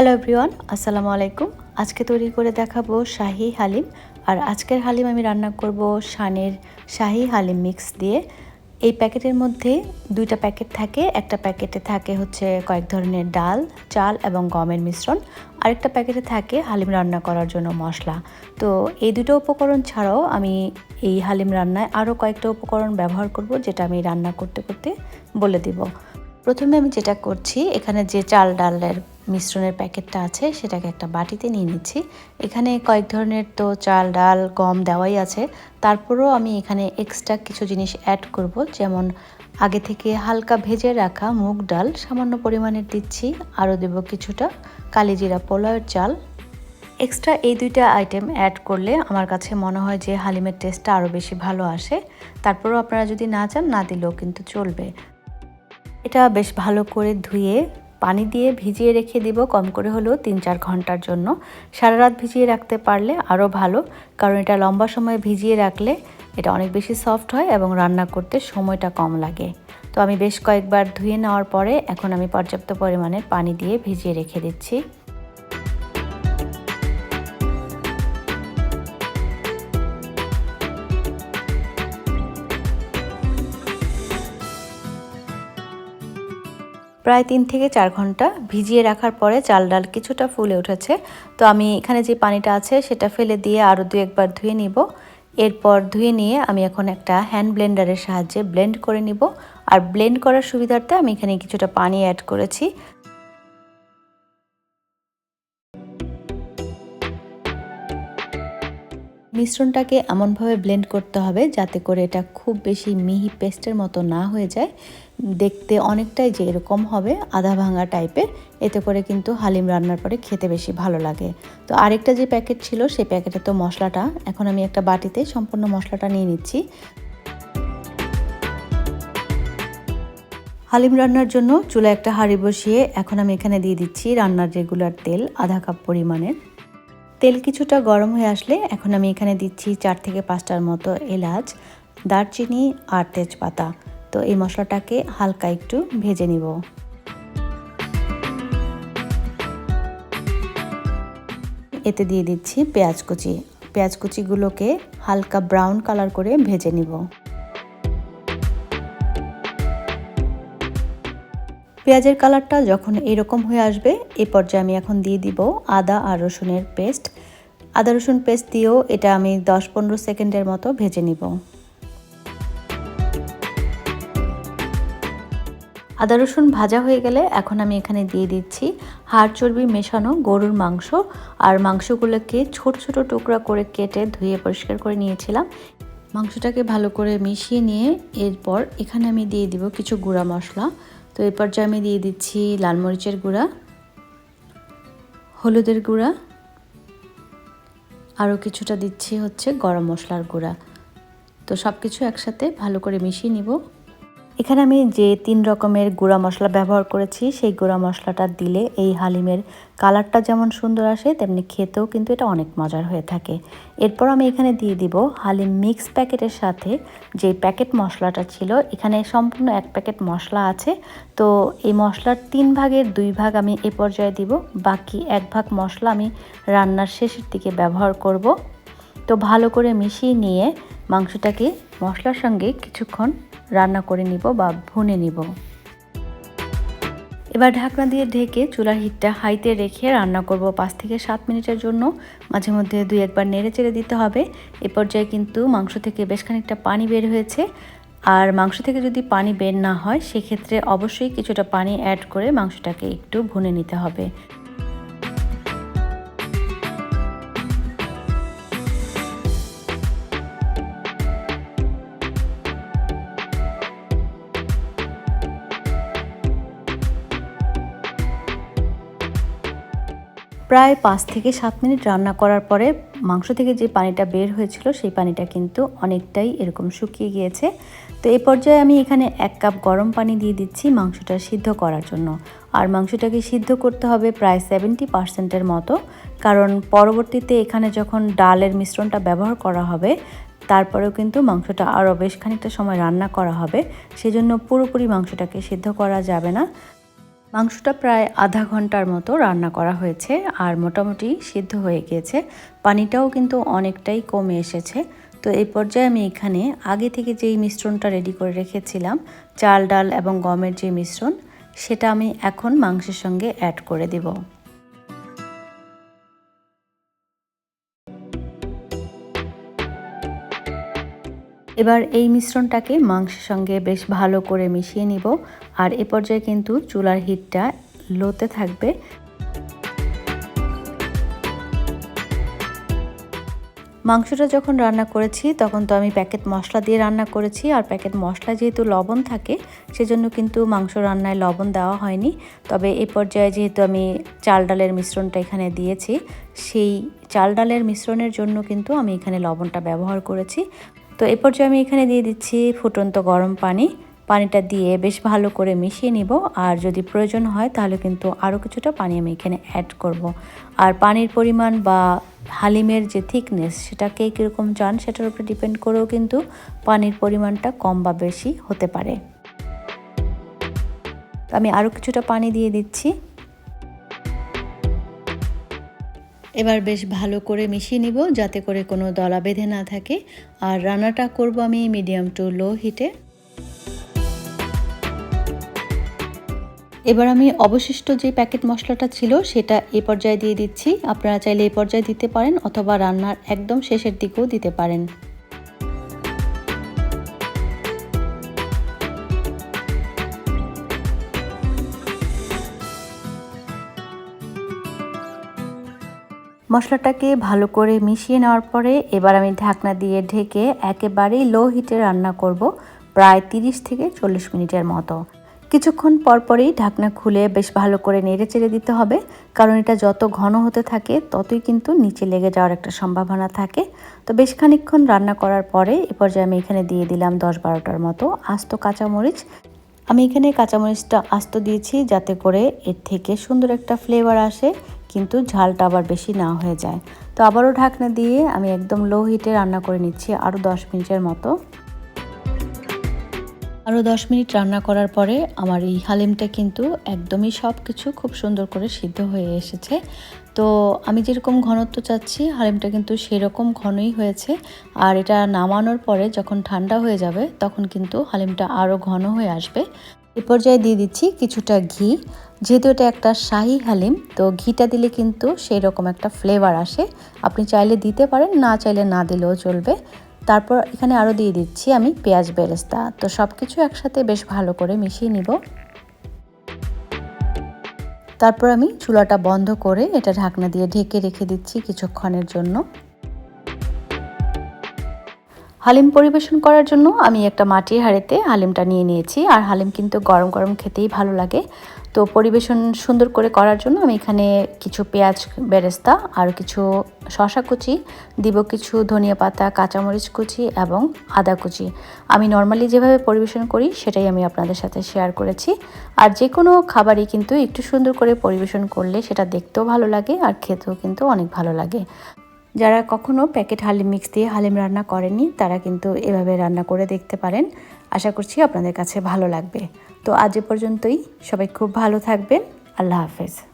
Hello everyone আসসালামু আলাইকুম আজকে তৈরি করে দেখাবো শাহি হালিম। আর আজকের হালিম আমি রান্না করব শানের শাহি হালিম মিক্স দিয়ে। এই প্যাকেটের মধ্যে দুইটা প্যাকেট থাকে। একটা প্যাকেটে থাকে হচ্ছে কয়েক ধরনের ডাল, চাল এবং গমের মিশ্রণ। আরেকটা প্যাকেটে থাকে হালিম রান্না করার জন্য মশলা। তো এই দুটো উপকরণ ছাড়াও আমি এই হালিম রান্নায় আরও কয়েকটা উপকরণ ব্যবহার করব, যেটা আমি রান্না করতে করতে বলে দিব। প্রথমে আমি যেটা করছি, এখানে যে চাল ডালের মিশ্রণের প্যাকেটটা আছে, সেটাকে একটা বাটিতে নিয়ে নিচ্ছি। এখানে কয়েক ধরনের তো চাল, ডাল, গম দেওয়াই আছে। তারপরেও আমি এখানে এক্সট্রা কিছু জিনিস অ্যাড করব, যেমন আগে থেকে হালকা ভেজে রাখা মুগ ডাল, সামান্য পরিমাণে দিচ্ছি, আরও দেব কিছুটা কালিজিরা পোলাওয়ের চাল। এক্সট্রা এই দুইটা আইটেম অ্যাড করলে আমার কাছে মনে হয় যে হালিমের টেস্টটা আরও বেশি ভালো আসে। তারপরেও আপনারা যদি না চান, না দিলেও কিন্তু চলবে। এটা বেশ ভালো করে ধুয়ে পানি দিয়ে ভিজিয়ে রেখে দিব কম করে হলেও তিন চার ঘণ্টার জন্য। সারা রাত ভিজিয়ে রাখতে পারলে আরও ভালো, কারণ এটা লম্বা সময় ভিজিয়ে রাখলে এটা অনেক বেশি সফট হয় এবং রান্না করতে সময়টা কম লাগে। তো আমি বেশ কয়েকবার ধুয়ে নেওয়ার পরে এখন আমি পর্যাপ্ত পরিমাণে পানি দিয়ে ভিজিয়ে রেখে দিচ্ছি। প্রায় তিন থেকে চার ঘণ্টা ভিজিয়ে রাখার পরে চাল ডাল কিছুটা ফুলে উঠেছে। তো আমি এখানে যে পানিটা আছে সেটা ফেলে দিয়ে আরও দু একবার ধুয়ে নিব। এরপর ধুয়ে নিয়ে আমি এখন একটা হ্যান্ড ব্লেন্ডারের সাহায্যে ব্লেন্ড করে নিব। আর ব্লেন্ড করার সুবিধার্থে আমি এখানে কিছুটা পানি অ্যাড করেছি। মিশ্রণটাকে এমনভাবে ব্লেন্ড করতে হবে যাতে করে এটা খুব বেশি মিহি পেস্টের মতো না হয়ে যায়। দেখতে অনেকটাই যে এরকম হবে আধা ভাঙা টাইপের, এতে করে কিন্তু হালিম রান্নার পরে খেতে বেশি ভালো লাগে। তো আরেকটা যে প্যাকেট ছিল সেই প্যাকেটে তো মশলাটা, এখন আমি একটা বাটিতে সম্পূর্ণ মশলাটা নিয়ে নিচ্ছি। হালিম রান্নার জন্য চুলা একটা হাঁড়ি বসিয়ে এখন আমি এখানে দিয়ে দিচ্ছি রান্নার রেগুলার তেল, আধা কাপ পরিমাণের। তেল কিছুটা গরম হয়ে আসলে এখন আমি এখানে দিচ্ছি চার থেকে পাঁচটার মতো এলাচ, দারচিনি আর তেজপাতা। তো এই মশলাটাকে হালকা একটু ভেজে নিব। এতে দিয়ে দিচ্ছি পেঁয়াজ কুচি। পেঁয়াজ কুচিগুলোকে হালকা ব্রাউন কালার করে ভেজে নিব। পেঁয়াজের কালারটা যখন এরকম হয়ে আসবে এই পর্যায়ে আমি এখন দিয়ে দিব আদা আর রসুনের পেস্ট। আদা রসুন পেস্ট দিয়েও এটা আমি দশ পনেরো সেকেন্ডের মতো ভেজে নিব। আদা রসুন ভাজা হয়ে গেলে এখন আমি এখানে দিয়ে দিচ্ছি হাড় চর্বি মেশানো গরুর মাংস। আর মাংসগুলোকে ছোট ছোট টুকরা করে কেটে ধুয়ে পরিষ্কার করে নিয়েছিলাম। মাংসটাকে ভালো করে মিশিয়ে নিয়ে এরপর এখানে আমি দিয়ে দিব কিছু গুঁড়া মশলা। তো এই পর্যায়ে আমি দিয়ে দিচ্ছি লাল মরিচের গুঁড়া, হলুদের গুঁড়া, আরও কিছুটা দিচ্ছি হচ্ছে গরম মশলার গুঁড়া। তো সব কিছু একসাথে ভালো করে মিশিয়ে নিব। এখানে আমি যে তিন রকমের গুঁড়া মশলা ব্যবহার করেছি, সেই গুঁড়া মশলাটা দিলে এই হালিমের কালারটা যেমন সুন্দর আসে, তেমনি খেতেও কিন্তু এটা অনেক মজার হয়ে থাকে। এরপর আমি এখানে দিয়ে দিব হালিম মিক্স প্যাকেটের সাথে যে প্যাকেট মশলাটা ছিল, এখানে সম্পূর্ণ এক প্যাকেট মশলা আছে। তো এই মশলার তিন ভাগের দুই ভাগ আমি এ পর্যায়ে দিব, বাকি এক ভাগ মশলা আমি রান্নার শেষের দিকে ব্যবহার করব। তো ভালো করে মিশিয়ে নিয়ে মাংসটাকে মশলার সঙ্গে কিছুক্ষণ রান্না করে নিব বা ভুনে নিব। এবার ঢাকনা দিয়ে ঢেকে চুলার হিটটা হাইতে রেখে রান্না করব পাঁচ থেকে সাত মিনিটের জন্য। মাঝে মধ্যে দুই একবার নেড়ে চেড়ে দিতে হবে। এ পর্যায়ে কিন্তু মাংস থেকে বেশ খানিকটা পানি বের হয়েছে। আর মাংস থেকে যদি পানি বের না হয়, সেক্ষেত্রে অবশ্যই কিছুটা পানি অ্যাড করে মাংসটাকে একটু ভুনে নিতে হবে। প্রায় পাঁচ থেকে সাত মিনিট রান্না করার পরে মাংস থেকে যে পানিটা বের হয়েছিল সেই পানিটা কিন্তু অনেকটাই এরকম শুকিয়ে গিয়েছে। তো এই পর্যায়ে আমি এখানে এক কাপ গরম পানি দিয়ে দিচ্ছি মাংসটা সিদ্ধ করার জন্য। আর মাংসটাকে সিদ্ধ করতে হবে প্রায় সেভেন্টি পার্সেন্টের মতো। কারণ পরবর্তীতে এখানে যখন ডালের মিশ্রণটা ব্যবহার করা হবে, তারপরেও কিন্তু মাংসটা আরও বেশ খানিকটা সময় রান্না করা হবে। সেজন্য পুরোপুরি মাংসটাকে সিদ্ধ করা যাবে না। মাংসটা প্রায় আধা ঘণ্টার মতো রান্না করা হয়েছে আর মোটামুটি সিদ্ধ হয়ে গিয়েছে। পানিটাও কিন্তু অনেকটাই কমে এসেছে। তো এই পর্যায়ে আমি এখানে আগে থেকে যেই মিশ্রণটা রেডি করে রেখেছিলাম, চাল, ডাল এবং গমের যে মিশ্রণ, সেটা আমি এখন মাংসের সঙ্গে অ্যাড করে দেব। এবার এই মিশ্রণটাকে মাংসের সঙ্গে বেশ ভালো করে মিশিয়ে নিব। আর এ পর্যায়ে কিন্তু চুলার হিটটা লোতে থাকবে। মাংসটা যখন রান্না করেছি, তখন তো আমি প্যাকেট মশলা দিয়ে রান্না করেছি। আর প্যাকেট মশলা যেহেতু লবণ থাকে, সেজন্য কিন্তু মাংস রান্নায় লবণ দেওয়া হয়নি। তবে এই পর্যায়ে যেহেতু আমি চাল ডালের মিশ্রণটা এখানে দিয়েছি, সেই চাল ডালের মিশ্রণের জন্য কিন্তু আমি এখানে লবণটা ব্যবহার করেছি। তো এই পর্যায়ে আমি এখানে দিয়ে দিচ্ছি ফুটন্ত গরম পানি। পানিটা দিয়ে বেশ ভালো করে মিশিয়ে নিব। আর যদি প্রয়োজন হয় তাহলে কিন্তু আরও কিছুটা পানি আমি এখানে অ্যাড করব। আর পানির পরিমাণ বা হালিমের যে থিকনেস সেটাকে কীরকম চান সেটার উপরে ডিপেন্ড করেও কিন্তু পানির পরিমাণটা কম বা বেশি হতে পারে। আমি আরও কিছুটা পানি দিয়ে দিচ্ছি। এবার বেশ ভালো করে মিশিয়ে নিব যাতে করে কোনো দলা বেঁধে না থাকে। আর রান্নাটা করব আমি মিডিয়াম টু লো হিটে। এবার আমি অবশিষ্ট যে প্যাকেট মশলাটা ছিল সেটা এ পর্যায়ে দিয়ে দিচ্ছি। আপনারা চাইলে এই পর্যায়ে দিতে পারেন অথবা রান্নার একদম শেষের দিকেও দিতে পারেন। মশলাটাকে ভালো করে মিশিয়ে নেওয়ার পরে এবার আমি ঢাকনা দিয়ে ঢেকে একেবারেই লো হিটে রান্না করব প্রায় 30 থেকে চল্লিশ মিনিটের মতো। কিছুক্ষণ পরপরই ঢাকনা খুলে বেশ ভালো করে নেড়ে চেড়ে দিতে হবে, কারণ এটা যত ঘন হতে থাকে ততই কিন্তু নিচে লেগে যাওয়ার একটা সম্ভাবনা থাকে। তো বেশ খানিক্ষণ রান্না করার পরে এ পর্যায়ে আমি এখানে দিয়ে দিলাম দশ বারোটার মতো আস্ত কাঁচামরিচ। আমি এখানে কাঁচামরিচটা আস্ত দিয়েছি যাতে করে এর থেকে সুন্দর একটা ফ্লেভার আসে। কিন্তু ঝালটা আবার বেশি না হয়ে যায়। তো আবারও ঢাকনা দিয়ে আমি একদম লো হিটে রান্না করে নিচ্ছি আরও দশ মিনিটের মতো। আরও দশ মিনিট রান্না করার পরে আমার এই হালিমটা কিন্তু একদমই সব কিছু খুব সুন্দর করে সিদ্ধ হয়ে এসেছে। তো আমি যেরকম ঘনত্ব চাচ্ছি, হালিমটা কিন্তু সেরকম ঘনই হয়েছে। আর এটা নামানোর পরে যখন ঠান্ডা হয়ে যাবে, তখন কিন্তু হালিমটা আরও ঘন হয়ে আসবে। এ পর্যায়ে দিয়ে দিচ্ছি কিছুটা ঘি। যেহেতু এটা একটা শাহি হালিম, তো ঘিটা দিলে কিন্তু সেই রকম একটা ফ্লেভার আসে। আপনি চাইলে দিতে পারেন, না চাইলে না দিলেও চলবে। তারপর এখানে আরও দিয়ে দিচ্ছি আমি পেঁয়াজ বেরেস্তা। তো সব কিছু একসাথে বেশ ভালো করে মিশিয়ে নিব। তারপর আমি চুলাটা বন্ধ করে এটা ঢাকনা দিয়ে ঢেকে রেখে দিচ্ছি কিছুক্ষণের জন্য। হালিম পরিবেশন করার জন্য আমি একটা মাটির হাঁড়িতে হালিমটা নিয়ে নিয়েছি। আর হালিম কিন্তু গরম গরম খেতেই ভালো লাগে। তো পরিবেশন সুন্দর করে করার জন্য আমি এখানে কিছু পেঁয়াজ বেরেস্তা আর কিছু শশা কুচি, দিব কিছু ধনিয়া পাতা, কাঁচামরিচ কুচি এবং আদা কুচি। আমি নর্মালি যেভাবে পরিবেশন করি সেটাই আমি আপনাদের সাথে শেয়ার করেছি। আর যে কোনো খাবারই কিন্তু একটু সুন্দর করে পরিবেশন করলে সেটা দেখতেও ভালো লাগে আর খেতেও কিন্তু অনেক ভালো লাগে। যারা কখনও প্যাকেট হালিম মিক্স দিয়ে হালিম রান্না করেনি তারা কিন্তু এভাবে রান্না করে দেখতে পারেন। আশা করছি আপনাদের কাছে ভালো লাগবে। তো আজ এ পর্যন্তই। সবাই খুব ভালো থাকবেন। আল্লাহ হাফেজ।